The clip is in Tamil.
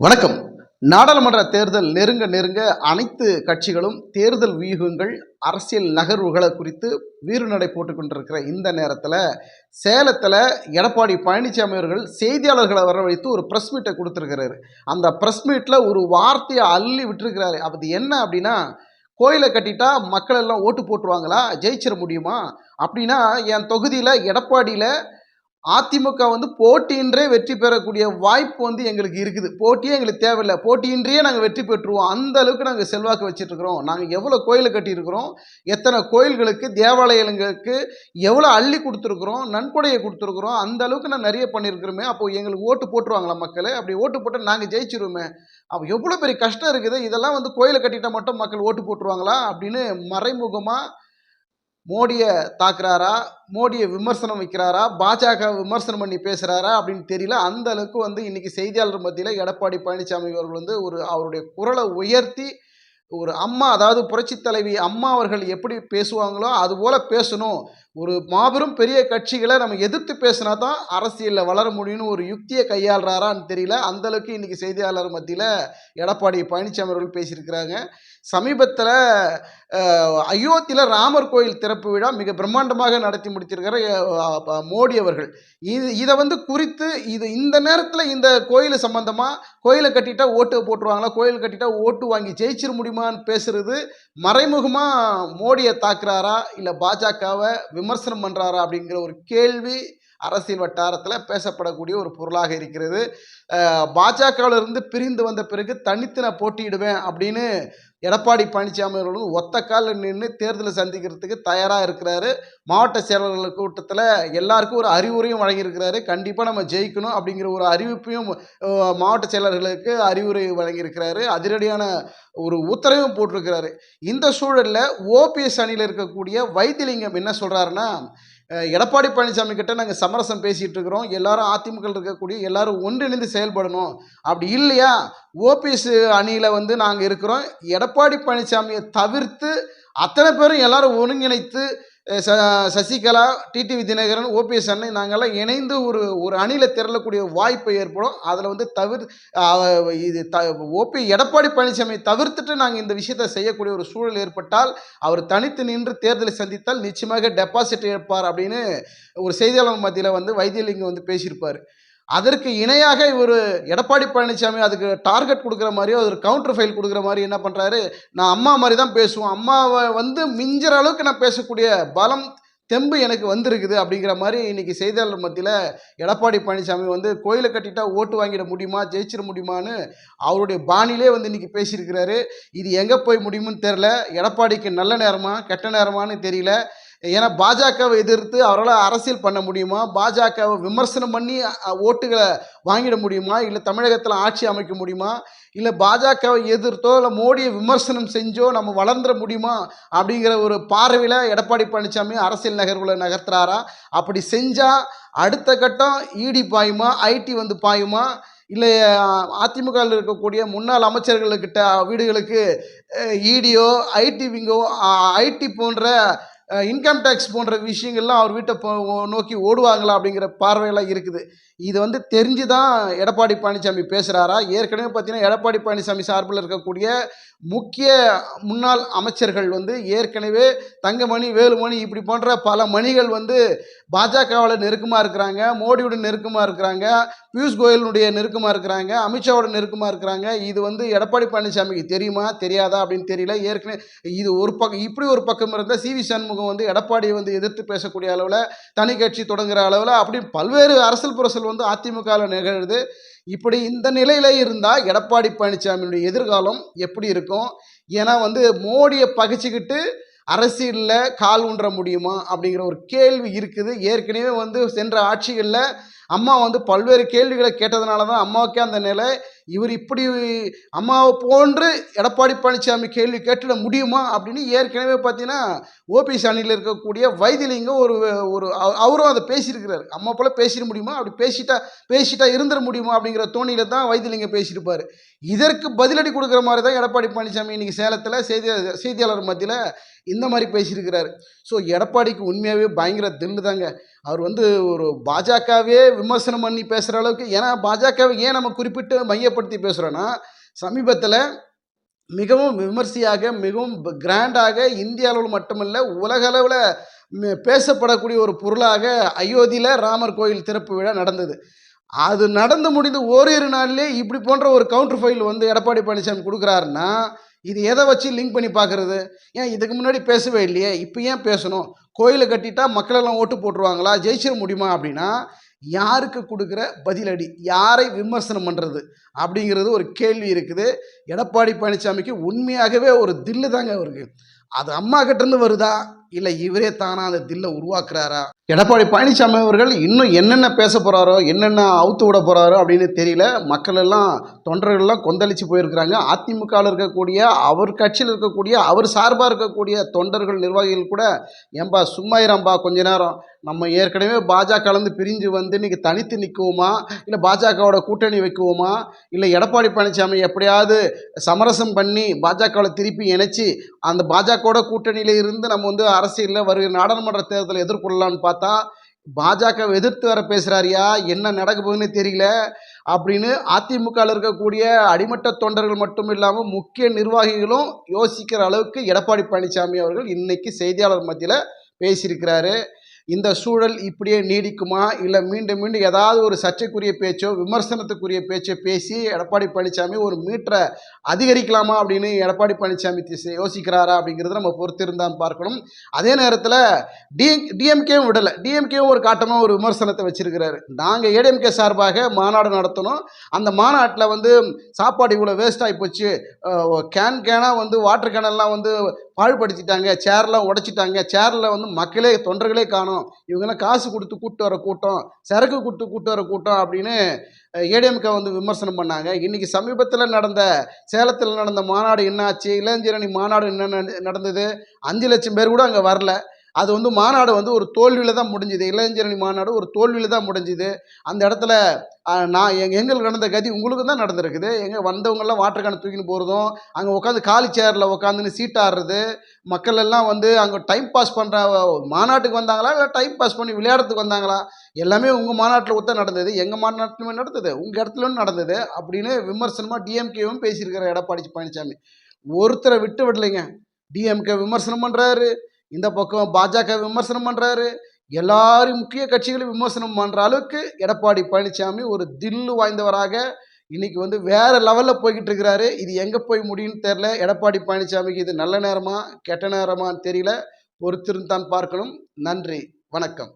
வணக்கம். நாடாளுமன்ற தேர்தல் நெருங்க நெருங்க அனைத்து கட்சிகளும் தேர்தல் வியூகங்கள் அரசியல் நகர்வுகளை குறித்து வீறுநடை போட்டுக்கொண்டிருக்கிற இந்த நேரத்தில் சேலத்தில் எடப்பாடி பழனிசாமி அவர்கள் செய்தியாளர்களை வரவழைத்து ஒரு ப்ரெஸ் மீட்டை கொடுத்துருக்கிறாரு. அந்த ப்ரெஸ் மீட்டில் ஒரு வார்த்தையை அள்ளி விட்டுருக்கிறாரு. அது என்ன அப்படின்னா கோயிலை கட்டிட்டா மக்கள் எல்லாம் ஓட்டு போட்டுருவாங்களா? ஜெயிச்சிட முடியுமா? அப்படின்னா என் தொகுதியில் எடப்பாடியில் அதிமுக வந்து போட்டியின்றே வெற்றி பெறக்கூடிய வாய்ப்பு வந்து எங்களுக்கு இருக்குது. போட்டியே எங்களுக்கு தேவையில்லை. போட்டியின்றியே நாங்கள் வெற்றி பெற்றுருவோம். அந்த அளவுக்கு நாங்கள் செல்வாக்கு வச்சுட்ருக்குறோம். நாங்கள் எவ்வளோ கோயிலை கட்டியிருக்கிறோம்? எத்தனை கோயில்களுக்கு தேவாலயங்களுக்கு எவ்வளோ அள்ளி கொடுத்துருக்குறோம்? நன்கொடையை கொடுத்துருக்குறோம்? அந்த அளவுக்கு நான் நிறைய பண்ணியிருக்கிறோமே. அப்போ எங்களுக்கு ஓட்டு போட்டுருவாங்களா மக்களை? அப்படி ஓட்டு போட்டு நாங்கள் ஜெயிச்சிருவோமே. அப்போ எவ்வளோ பெரிய கஷ்டம் இருக்குது. இதெல்லாம் வந்து கோயிலை கட்டிட்டால் மட்டும் மக்கள் ஓட்டு போட்டுருவாங்களா? அப்படின்னு மறைமுகமாக மோடியை தாக்குறாரா? மோடியை விமர்சனம் வைக்கிறாரா? பாஜக விமர்சனம் பண்ணி பேசுகிறாரா அப்படின்னு தெரியல. அந்த அளவுக்கு வந்து இன்னைக்கு செய்தியாளர் மத்தியில் எடப்பாடி பழனிசாமி அவர்கள் வந்து ஒரு அவருடைய குரலை உயர்த்தி ஒரு அம்மா அதாவது புரட்சி தலைவி அம்மா அவர்கள் எப்படி பேசுவாங்களோ அதுபோல் பேசணும். ஒரு மாபெரும் பெரிய கட்சிகளை நம்ம எதிர்த்து பேசினா தான் அரசியலில் வளர முடியும்னு ஒரு யுக்தியை கையாளுறாரான்னு தெரியல. அந்தளவுக்கு இன்றைக்கி இன்னைக்கு செய்தியாளர் மத்தியில் எடப்பாடி பழனிசாமி அவர்கள் பேசியிருக்கிறாங்க. சமீபத்தில் அயோத்தியில் ராமர் கோயில் திறப்பு விழா மிக பிரம்மாண்டமாக நடத்தி முடித்திருக்கிற மோடி அவர்கள். இது இதை வந்து குறித்து இது இந்த நேரத்தில் இந்த கோயில் சம்பந்தமாக கோயிலை கட்டிட்டா ஓட்டு போட்டுருவாங்களா கோயில் கட்டிட்டா ஓட்டு வாங்கி ஜெயிச்சிட முடியுமான்னு பேசுறது மறைமுகமாக மோடியை தாக்குறாரா இல்லை பாஜகவை விமர்சனம் பண்ணுறாரா அப்படிங்கிற ஒரு கேள்வி அரசியல் வட்டாரத்தில் பேசப்படக்கூடிய ஒரு பொருளாக இருக்கிறது. பாஜகவிலிருந்து பிரிந்து வந்த பிறகு தனித்து நான் போட்டியிடுவேன் அப்படின்னு எடப்பாடி பழனிசாமி அவர்கள் ஒத்த காலில் நின்று தேர்தலை சந்திக்கிறதுக்கு தயாராக இருக்கிறாரு. மாவட்ட செயலாளர்கள் கூட்டத்தில் எல்லாருக்கும் ஒரு அறிவுரையும் வழங்கியிருக்கிறாரு. கண்டிப்பாக நம்ம ஜெயிக்கணும் அப்படிங்கிற ஒரு அறிவிப்பையும் மாவட்ட செயலர்களுக்கு அறிவுரை வழங்கியிருக்கிறாரு. அதிரடியான ஒரு உத்தரவும் போட்டிருக்கிறாரு. இந்த சூழலில் ஓபிஎஸ் அணியில் இருக்கக்கூடிய வைத்திலிங்கம் என்ன சொல்கிறாருன்னா எடப்பாடி பழனிசாமி கிட்ட நாங்கள் சமரசம் பேசிகிட்டு இருக்கிறோம். எல்லாரும் அதிமுக இருக்கக்கூடிய எல்லாரும் ஒன்றிணைந்து செயல்படணும். அப்படி இல்லையா? ஓபிஎஸ் அணியில் வந்து நாங்கள் இருக்கிறோம். எடப்பாடி பழனிசாமியை தவிர்த்து அத்தனை பேரும் எல்லாரும் ஒருங்கிணைத்து ச சசிகலா டிடிவி தினகரன் ஓபிஎஸ் அண்ணன் நாங்கள்லாம் இணைந்து ஒரு ஒரு அணியில் திரளக்கூடிய வாய்ப்பு ஏற்படும். அதில் வந்து தவிர இது த ஓபி எடப்பாடி பழனிசாமியை தவிர்த்துட்டு நாங்கள் இந்த விஷயத்தை செய்யக்கூடிய ஒரு சூழல் ஏற்பட்டால் அவர் தனித்து நின்று தேர்தலை சந்தித்தால் நிச்சயமாக டெபாசிட் எடுப்பார் அப்படின்னு ஒரு செய்தியாளர் மத்தியில் வந்து வைத்தியலிங்கம் வந்து பேசியிருப்பார். அதற்கு இணையாக இவர் எடப்பாடி பழனிசாமி அதுக்கு டார்கெட் கொடுக்குற மாதிரியோ ஒரு கவுண்டர் ஃபைல் கொடுக்குற மாதிரி என்ன பண்ணுறாரு நான் அம்மா மாதிரி தான் பேசுவோம் அம்மாவை வந்து மிஞ்சிற அளவுக்கு நான் பேசக்கூடிய பலம் தெம்பு எனக்கு வந்திருக்குது அப்படிங்கிற மாதிரி இன்றைக்கி செய்தியாளர் மத்தியில் எடப்பாடி பழனிசாமி வந்து கோயிலை கட்டிட்டா ஓட்டு வாங்கிட முடியுமா ஜெயிச்சிட முடியுமான்னு அவருடைய பாணியிலே வந்து இன்றைக்கி பேசியிருக்கிறாரு. இது எங்கே போய் முடியும்னு தெரில எடப்பாடிக்கு நல்ல நேரமா கெட்ட நேரமானு தெரியல. ஏன்னா பாஜகவை எதிர்த்து அவரால் அரசியல் பண்ண முடியுமா? பாஜகவை விமர்சனம் பண்ணி ஓட்டுகளை வாங்கிட முடியுமா? இல்லை தமிழகத்தில் ஆட்சி அமைக்க முடியுமா? இல்லை பாஜகவை எதிர்த்தோ இல்லை மோடியை விமர்சனம் செஞ்சோ நம்ம வளர்ந்துட முடியுமா? அப்படிங்கிற ஒரு பார்வையில் எடப்பாடி பழனிசாமி அரசியல் நகர்வுகளை நகர்த்துறாரா? அப்படி செஞ்சால் அடுத்த கட்டம் இடி பாயுமா? ஐடி வந்து பாயுமா? இல்லை அதிமுகவில் இருக்கக்கூடிய முன்னாள் அமைச்சர்களுக்கிட்ட வீடுகளுக்கு இடியோ ஐடி விங்கோ ஐடி போன்ற இன்கம் டேக்ஸ் போன்ற விஷயங்கள்லாம் அவர் வீட்டை நோக்கி ஓடுவாங்களா அப்படிங்கிற பார்வையெல்லாம் இருக்குது. இது வந்து தெரிஞ்சு தான் எடப்பாடி பழனிசாமி பேசுகிறாரா ஏற்கனவே பார்த்தீங்கன்னா எடப்பாடி பழனிசாமி சார்பில் இருக்கக்கூடிய முக்கிய முன்னாள் அமைச்சர்கள் வந்து ஏற்கனவே தங்கமணி வேலுமணி இப்படி போன்ற பல மணிகள் வந்து பாஜகவில் நெருக்கமாக இருக்கிறாங்க மோடியோட நெருக்கமாக இருக்கிறாங்க பியூஷ் கோயலினுடைய நெருக்கமாக இருக்கிறாங்க அமித்ஷாவோட நெருக்கமாக இருக்கிறாங்க. இது வந்து எடப்பாடி பழனிசாமிக்கு தெரியுமா தெரியாதா அப்படின்னு தெரியல. ஏற்கனவே இது ஒரு பக்கம் இப்படி ஒரு பக்கம் இருந்தால் சி வி சண்முகம் வந்து எடப்பாடியை வந்து எதிர்த்து பேசக்கூடிய அளவில் தனி கட்சி தொடங்குற அளவில் அப்படி பல்வேறு அரசியல் புரசல் வந்து அதிமுகவில் நிகழுது. இப்படி இந்த நிலையில இருந்தால் எடப்பாடி பழனிசாமியுடைய எதிர்காலம் எப்படி இருக்கும்? ஏன்னா வந்து மோடியை பகைச்சிக்கிட்டு அரசியலில் கால் ஊன்ற முடியுமா அப்படிங்கிற ஒரு கேள்வி இருக்குது. ஏற்கனவே வந்து சென்ற ஆட்சிகளில் அம்மா வந்து பல்வேறு கேள்விகளை கேட்டதுனால தான் அம்மாவுக்கே அந்த நிலை. இவர் இப்படி அம்மாவை போன்று எடப்பாடி பழனிசாமி கேள்வி கேட்டுட முடியுமா அப்படின்னு ஏற்கனவே பார்த்தீங்கன்னா ஓபிஎஸ் அணியில் இருக்கக்கூடிய வைத்திலிங்கம் ஒரு ஒரு அவ- அவரும் அதை பேசியிருக்கிறார். அம்மா போல பேசிட முடியுமா? அப்படி பேசிட்டா பேசிட்டா இருந்துட முடியுமா அப்படிங்கிற தோணியில தான் வைத்திலிங்கம் பேசியிருப்பார். இதற்கு பதிலடி கொடுக்குற மாதிரி தான் எடப்பாடி பழனிசாமி இன்னைக்கு சேலத்தில் செய்தி செய்தியாளர் மத்தியில் இந்த மாதிரி பேசியிருக்கிறார். ஸோ எடப்பாடிக்கு உண்மையாகவே பயங்கர தில்லு தாங்க அவர் வந்து ஒரு பாஜகவே விமர்சனம் பண்ணி பேசுகிற அளவுக்கு ஏன்னா பாஜகவை ஏன் நம்ம குறிப்பிட்டு மையப்படுத்தி பேசுகிறோன்னா சமீபத்தில் மிகவும் விமர்சையாக மிகவும் கிராண்டாக இந்திய அளவில் மட்டுமல்ல உலக அளவில் பேசப்படக்கூடிய ஒரு பொருளாக அயோத்தியில் ராமர் கோயில் திறப்பு விழா நடந்தது. அது நடந்து முடிந்து ஓரிரு நாள்லேயே இப்படி போன்ற ஒரு கவுண்டர் ஃபைல் வந்து எடப்பாடி பழனிசாமி கொடுக்குறாருன்னா இது எதை வச்சு லிங்க் பண்ணி பார்க்குறது? ஏன் இதுக்கு முன்னாடி பேசவே இல்லையே? இப்போ ஏன் பேசணும்? கோயிலை கட்டிட்டா மக்களெல்லாம் ஓட்டு போட்டுருவாங்களா? ஜெயிச்சிட முடியுமா அப்படின்னா யாருக்கு கொடுக்குற பதிலடி? யாரை விமர்சனம் பண்ணுறது அப்படிங்கிறது ஒரு கேள்வி இருக்குது. எடப்பாடி பழனிசாமிக்கு உண்மையாகவே ஒரு தில்லு தாங்க அவருக்கு. அது அம்மா கிட்டேருந்து வருதா? இல்லை இவரே தானா அந்த தில்லை உருவாக்குறாரா? எடப்பாடி பழனிசாமி அவர்கள் இன்னும் என்னென்ன பேச போகிறாரோ என்னென்ன அவுத்து விட போகிறாரோ அப்படின்னு தெரியல. மக்கள் எல்லாம் தொண்டர்கள்லாம் கொந்தளித்து கொந்தளிச்சு போயிருக்கிறாங்க. அதிமுகவில் இருக்கக்கூடிய அவர் கட்சியில் இருக்கக்கூடிய அவர் சார்பாக இருக்கக்கூடிய தொண்டர்கள் நிர்வாகிகள் கூட ஏன்பா சும்மா இரம்பா கொஞ்ச நேரம். நம்ம ஏற்கனவே பாஜகலேருந்து பிரிஞ்சு வந்து இன்றைக்கி தனித்து நிற்குவோமா இல்லை பாஜகவோட கூட்டணி வைக்குவோமா? இல்லை எடப்பாடி பழனிசாமி எப்படியாவது சமரசம் பண்ணி பாஜகவில் திருப்பி இணைச்சி அந்த பாஜகவோட கூட்டணியில் இருந்து நம்ம வந்து அரசியலில் வருகிற நாடாளுமன்ற தேர்தலை எதிர்கொள்ளலாம்னு பார்த்தா பாஜக எதிர்த்து வர பேசுகிறாரியா என்ன நடக்க போகுதுன்னு தெரியல. அப்படின்னு அதிமுகவில் இருக்கக்கூடிய அடிமட்ட தொண்டர்கள் மட்டும் இல்லாமல் முக்கிய நிர்வாகிகளும் யோசிக்கிற அளவுக்கு எடப்பாடி பழனிசாமி அவர்கள் இன்னைக்கு செய்தியாளர் மத்தியில் பேசியிருக்கிறாரு. இந்த சூழல் இப்படியே நீடிக்குமா? இல்லை மீண்டும் மீண்டும் ஏதாவது ஒரு சர்ச்சைக்குரிய பேச்சோ விமர்சனத்துக்குரிய பேச்சோ பேசி எடப்பாடி பழனிசாமி ஒரு மீட்டரை அதிகரிக்கலாமா அப்படின்னு எடப்பாடி பழனிசாமி யோசிக்கிறாரா அப்படிங்கிறத நம்ம பொறுத்திருந்தான் பார்க்கணும். அதே நேரத்தில் டி டிஎம்கேவும் விடலை. டிஎம்கேவும் ஒரு காட்டமாக ஒரு விமர்சனத்தை வச்சிருக்கிறாரு. நாங்கள் ஏடிஎம்கே சார்பாக மாநாடு நடத்தணும். அந்த மாநாட்டில் வந்து சாப்பாடு இவ்வளோ வேஸ்ட் ஆகி போச்சு. கேன் கேனாக வந்து வாட்டர் கேனெல்லாம் வந்து பாழ்படுத்திட்டாங்க. சேர்லாம் உடைச்சிட்டாங்க. சேரில் வந்து மக்களே தொண்டர்களே காணும். இவங்கெல்லாம் காசு கொடுத்து கூப்பிட்டு வர கூட்டம் சரக்கு கொடுத்து கூப்பிட்டு வர கூட்டம் அப்படின்னு ஏடிஎம்கே வந்து விமர்சனம் பண்ணாங்க. இன்றைக்கி சமீபத்தில் நடந்த சேலத்தில் நடந்த மாநாடு என்னாச்சு இளைஞரணி மாநாடு என்ன நடந்தது? அஞ்சு லட்சம் பேர் கூட அங்கே வரல. அது வந்து மாநாடு வந்து ஒரு தோல்வியில் தான் முடிஞ்சுது. இளைஞரணி மாநாடு ஒரு தோல்வியில் தான் முடிஞ்சுது. அந்த இடத்துல நான் எங்கள் எங்களுக்கு நடந்த கதி உங்களுக்கு தான் நடந்திருக்குது. எங்கே வந்தவங்கெல்லாம் வாட்டர் கேன் தூக்கின்னு போகிறதும் அங்கே உட்காந்து காலி சேரில் உட்காந்துன்னு சீட் ஆடுறது மக்கள் எல்லாம் வந்து அங்கே டைம் பாஸ் பண்ணுற மாநாட்டுக்கு வந்தாங்களா? இல்லை டைம் பாஸ் பண்ணி விளையாடுறதுக்கு வந்தாங்களா? எல்லாமே உங்கள் மாநாட்டில் ஒத்த நடந்தது. எங்கள் மாநாட்டிலுமே நடந்தது. உங்கள் இடத்துலையும் நடந்தது அப்படின்னு விமர்சனமாக டிஎம்கேவும் பேசியிருக்கிற எடப்பாடி பழனிசாமி ஒருத்தரை விட்டு விடலைங்க. டிஎம்கே விமர்சனம் பண்ணுறாரு இந்த பக்கம் பாஜக விமர்சனம் பண்ணுறாரு எல்லாரும் முக்கிய கட்சிகளும் விமர்சனம் பண்ணுற அளவுக்கு எடப்பாடி பழனிசாமி ஒரு தில்லு வாய்ந்தவராக இன்னைக்கு வந்து வேற லெவலில் போய்கிட்டு இருக்கிறாரு. இது எங்கே போய் முடியும்னு தெரில எடப்பாடி பழனிசாமிக்கு இது நல்ல நேரமா கெட்ட நேரமான்னு தெரியல. பொறுத்திருந்து தான் பார்க்கணும். நன்றி. வணக்கம்.